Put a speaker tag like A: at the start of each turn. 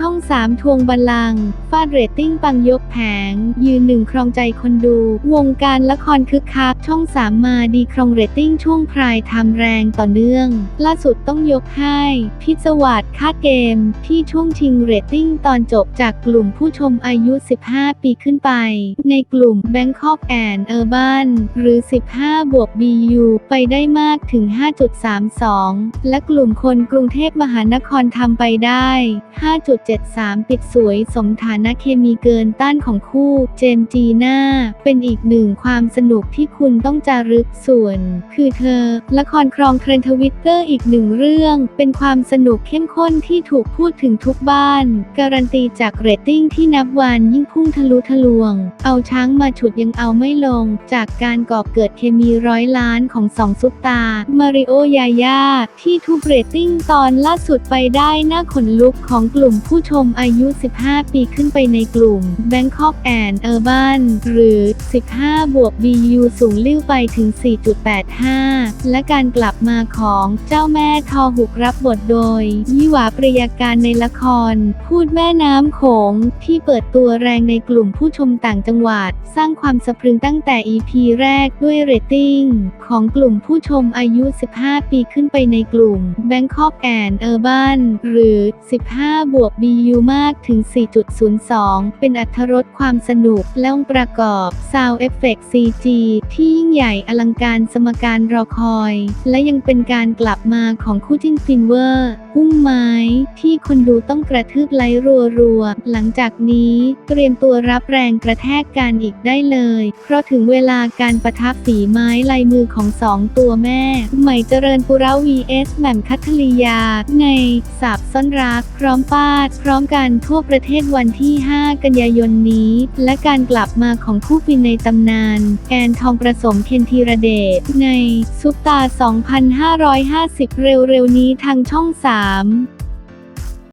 A: ช่อง 3 ทวงบัลลังก์ฟาดเรตติ้งปังยกแผง ยืนหนึ่งครองใจคนดู วงการละครคึกคัก ช่อง 3 มาดีครองเรตติ้งช่วงพรายทม์แรงต่อเนื่อง ล่าสุดต้องยกให้ พิศวัตคาดเกม ที่ช่วงชิงเรตติ้งตอนจบจากกลุ่มผู้ชมอายุ 15 ปีขึ้นไป ในกลุ่ม Bangkok and Urban หรือ 15 บวก BU ไปได้มากถึง 5.32 และกลุ่มคนกรุงเทพมหานครทำไปได้ 5. 73 ปิดสวยสมฐานะเคมีเกินต้านของคู่ เจมจีน่า เป็นอีกหนึ่งความสนุกที่คุณต้องจารึกส่วน คือเธอ ละครครองเทรนทวิตเตอร์อีกหนึ่งเรื่อง เป็นความสนุกเข้มข้นที่ถูกพูดถึงทุกบ้าน การันตีจากเรตติ้งที่นับวันยิ่งพุ่งทะลุทะลวง เอาช้างมาฉุดยังเอาไม่ลง จากการก่อเกิดเคมีร้อยล้านของสองซุปตา มาริโอยาย่าที่ทุบเรตติ้งตอนล่าสุดไปได้หน้าขนลุกของกลุ่มผูู้้ชมอายุ 15 ปีขึ้นไปในกลุ่ม Bangkok and Urban หรือ 15 บวก BU สูงลิ้วไปถึง 4.85 และการกลับมาของเจ้าแม่ทอหุกรับบทโดย ยี่หวาปริยาการในละคร พูดแม่น้ำโขง ที่เปิดตัวแรงในกลุ่มผู้ชมต่างจังหวัด สร้างความสะพรึงตั้งแต่ EP แรกด้วยเรตติ้ง ของกลุ่มผู้ชมอายุ 15 ปีขึ้นไปในกลุ่ม Bangkok and Urban หรือ 15 บวก BU มากถึง 4.02 เป็นอัธรสความสนุกและองค์ประกอบ Sound Effect CG ที่ยิ่งใหญ่อลังการสมการรอคอย และยังเป็นการกลับมาของคู่จิ้นฟินเวอร์อุ้มไม้ ที่คนดูต้องกระทืบไลค์รัวๆ หลังจากนี้เตรียมตัวรับแรงกระแทกกันอีกได้เลย เพราะถึงเวลาการประทับฝีไม้ลายมือของสองตัวแม่ ใหม่เจริญปุระ vs แหม่มคัทลียา ในสาบซ่อนรักพร้อมปาดพร้อมกันทั่วประเทศวันที่ 5 กันยายนนี้ และการกลับมาของคู่ฟินในตำนาน แอนทองประสมเคนธีรเดชในซุปตา 2550 เร็วๆนี้ทางช่อง 3